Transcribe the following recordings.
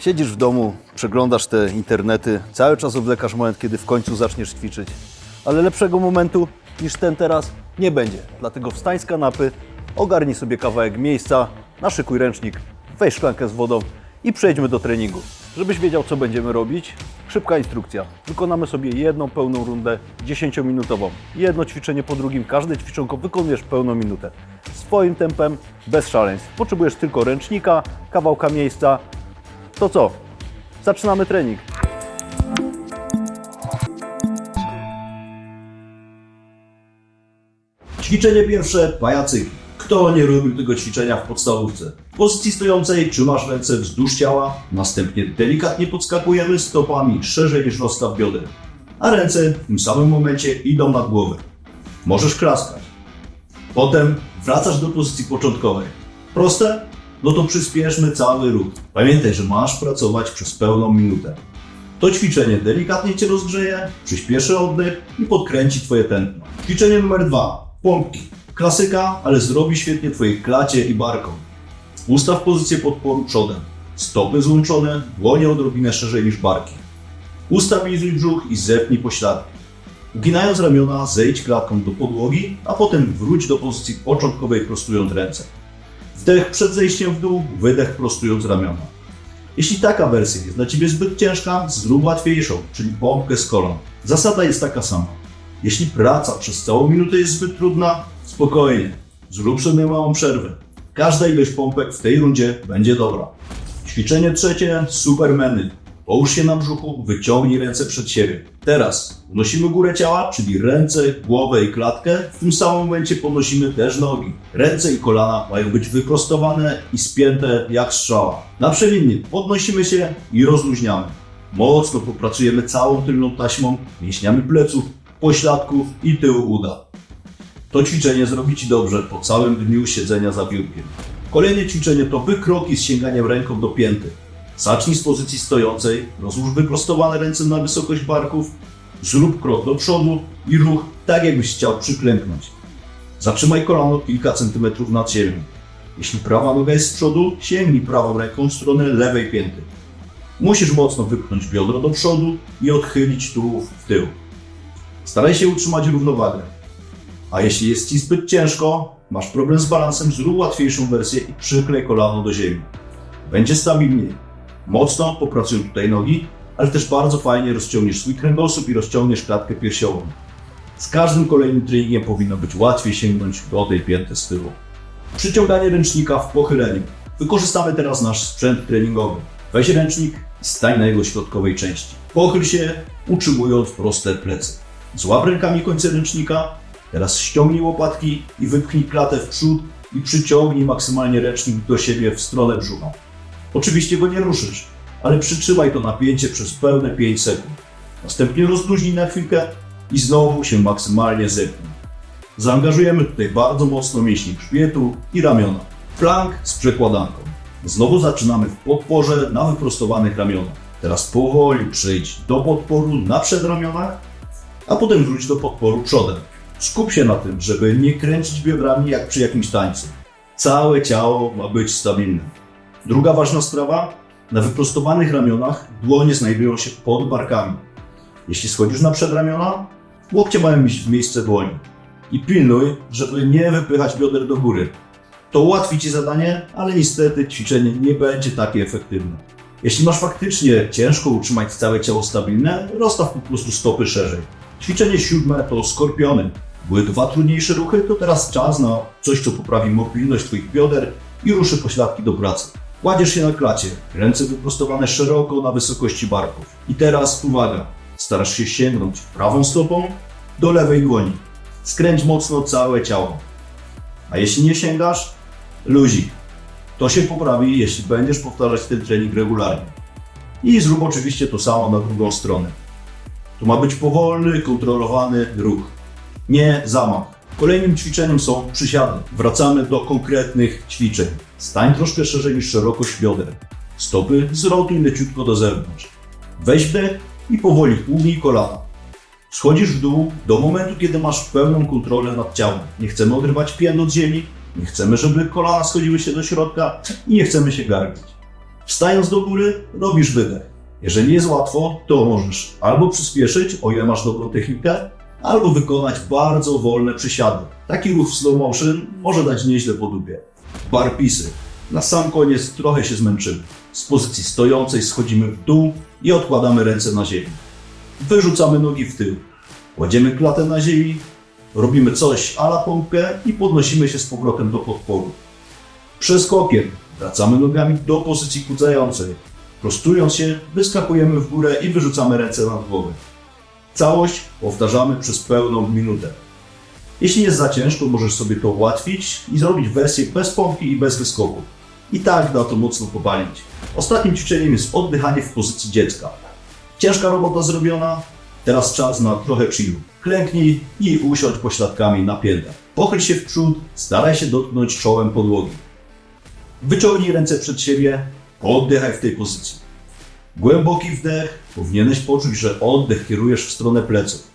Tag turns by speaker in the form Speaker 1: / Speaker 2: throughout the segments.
Speaker 1: Siedzisz w domu, przeglądasz te internety, cały czas odwlekasz moment, kiedy w końcu zaczniesz ćwiczyć. Ale lepszego momentu niż ten teraz nie będzie. Dlatego wstań z kanapy, ogarnij sobie kawałek miejsca, naszykuj ręcznik, weź szklankę z wodą i przejdźmy do treningu. Żebyś wiedział, co będziemy robić, szybka instrukcja. Wykonamy sobie jedną pełną rundę 10-minutową. Jedno ćwiczenie po drugim, każde ćwiczonko wykonujesz pełną minutę. Swoim tempem, bez szaleństw. Potrzebujesz tylko ręcznika, kawałka miejsca, to co? Zaczynamy trening.
Speaker 2: Ćwiczenie pierwsze, pajacyki. Kto nie robił tego ćwiczenia w podstawówce? W pozycji stojącej trzymasz ręce wzdłuż ciała, następnie delikatnie podskakujemy stopami szerzej niż rozstaw bioder, a ręce w tym samym momencie idą nad głowę. Możesz klaskać. Potem wracasz do pozycji początkowej. Proste? No to przyspieszmy cały ruch. Pamiętaj, że masz pracować przez pełną minutę. To ćwiczenie delikatnie Cię rozgrzeje, przyspieszy oddech i podkręci Twoje tętno. Ćwiczenie numer dwa. Pompki. Klasyka, ale zrobi świetnie Twojej klacie i barkom. Ustaw pozycję podporu przodem. Stopy złączone, dłonie odrobinę szerzej niż barki. Ustabilizuj brzuch i zepnij pośladki. Uginając ramiona, zejdź klatką do podłogi, a potem wróć do pozycji początkowej prostując ręce. Wdech przed zejściem w dół, wydech prostując ramiona. Jeśli taka wersja jest dla Ciebie zbyt ciężka, zrób łatwiejszą, czyli pompkę z kolan. Zasada jest taka sama. Jeśli praca przez całą minutę jest zbyt trudna, spokojnie, zrób sobie małą przerwę. Każda ilość pompek w tej rundzie będzie dobra. Ćwiczenie trzecie, supermeny. Połóż się na brzuchu, wyciągnij ręce przed siebie. Teraz unosimy górę ciała, czyli ręce, głowę i klatkę. W tym samym momencie podnosimy też nogi. Ręce i kolana mają być wyprostowane i spięte jak strzała. Naprzemiennie podnosimy się i rozluźniamy. Mocno popracujemy całą tylną taśmą, mięśniami pleców, pośladków i tyłu uda. To ćwiczenie zrobi Ci dobrze po całym dniu siedzenia za biurkiem. Kolejne ćwiczenie to wykroki z sięganiem ręką do pięty. Zacznij z pozycji stojącej, rozłóż wyprostowane ręce na wysokość barków, zrób krok do przodu i ruch tak jakbyś chciał przyklęknąć. Zatrzymaj kolano kilka centymetrów nad ziemią. Jeśli prawa noga jest z przodu, sięgnij prawą ręką w stronę lewej pięty. Musisz mocno wypchnąć biodro do przodu i odchylić tułów w tył. Staraj się utrzymać równowagę. A jeśli jest Ci zbyt ciężko, masz problem z balansem, zrób łatwiejszą wersję i przyklej kolano do ziemi. Będzie stabilniej. Mocno popracują tutaj nogi, ale też bardzo fajnie rozciągniesz swój kręgosłup i rozciągniesz klatkę piersiową. Z każdym kolejnym treningiem powinno być łatwiej sięgnąć do tej pięty z tyłu. Przyciąganie ręcznika w pochyleniu. Wykorzystamy teraz nasz sprzęt treningowy. Weź ręcznik i stań na jego środkowej części. Pochyl się, utrzymując proste plecy. Złap rękami końce ręcznika, teraz ściągnij łopatki i wypchnij klatę w przód i przyciągnij maksymalnie ręcznik do siebie w stronę brzucha. Oczywiście go nie ruszysz, ale przytrzymaj to napięcie przez pełne 5 sekund. Następnie rozluźnij na chwilkę i znowu się maksymalnie zepnij. Zaangażujemy tutaj bardzo mocno mięśnie grzbietu i ramiona. Plank z przekładanką. Znowu zaczynamy w podporze na wyprostowanych ramionach. Teraz powoli przejdź do podporu na przedramionach, a potem wróć do podporu przodem. Skup się na tym, żeby nie kręcić biodrami jak przy jakimś tańcu. Całe ciało ma być stabilne. Druga ważna sprawa, na wyprostowanych ramionach dłonie znajdują się pod barkami. Jeśli schodzisz na przedramiona, łokcie mają iść w miejsce dłoni. I pilnuj, żeby nie wypychać bioder do góry. To ułatwi Ci zadanie, ale niestety ćwiczenie nie będzie takie efektywne. Jeśli masz faktycznie ciężko utrzymać całe ciało stabilne, rozstaw po prostu stopy szerzej. Ćwiczenie siódme to skorpiony. Były dwa trudniejsze ruchy, to teraz czas na coś, co poprawi mobilność Twoich bioder i ruszy pośladki do pracy. Kładziesz się na klacie, ręce wyprostowane szeroko na wysokości barków. I teraz uwaga, starasz się sięgnąć prawą stopą do lewej dłoni. Skręć mocno całe ciało. A jeśli nie sięgasz, luzik. To się poprawi, jeśli będziesz powtarzać ten trening regularnie. I zrób oczywiście to samo na drugą stronę. To ma być powolny, kontrolowany ruch. Nie zamach. Kolejnym ćwiczeniem są przysiady. Wracamy do konkretnych ćwiczeń. Stań troszkę szerzej niż szerokość bioder. Stopy zrotuj leciutko do zewnątrz. Weź wdech i powoli tłumij kolana. Schodzisz w dół do momentu, kiedy masz pełną kontrolę nad ciałem. Nie chcemy odrywać pięt od ziemi, nie chcemy, żeby kolana schodziły się do środka i nie chcemy się garbić. Wstając do góry, robisz wydech. Jeżeli jest łatwo, to możesz albo przyspieszyć, o ile masz dobrą technikę, albo wykonać bardzo wolne przysiady. Taki ruch w slow motion może dać nieźle po dupie. Barpisy. Na sam koniec trochę się zmęczymy. Z pozycji stojącej schodzimy w dół i odkładamy ręce na ziemi. Wyrzucamy nogi w tył. Kładziemy klatę na ziemi, robimy coś ala pompkę i podnosimy się z powrotem do podporu. Przeskokiem wracamy nogami do pozycji kucającej. Prostując się, wyskakujemy w górę i wyrzucamy ręce nad głowę. Całość powtarzamy przez pełną minutę. Jeśli jest za ciężko, możesz sobie to ułatwić i zrobić wersję bez pompki i bez wyskoku. I tak da to mocno popalić. Ostatnim ćwiczeniem jest oddychanie w pozycji dziecka. Ciężka robota zrobiona, teraz czas na trochę chillu. Klęknij i usiądź pośladkami na piętach. Pochyl się w przód, staraj się dotknąć czołem podłogi. Wyciągnij ręce przed siebie, oddychaj w tej pozycji. Głęboki wdech, powinieneś poczuć, że oddech kierujesz w stronę pleców.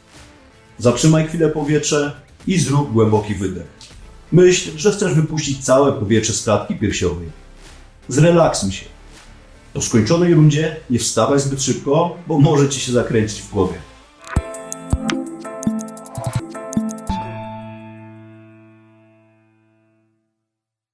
Speaker 2: Zatrzymaj chwilę powietrze i zrób głęboki wydech. Myśl, że chcesz wypuścić całe powietrze z klatki piersiowej. Zrelaksuj się. Po skończonej rundzie nie wstawaj zbyt szybko, bo może ci się zakręcić w głowie.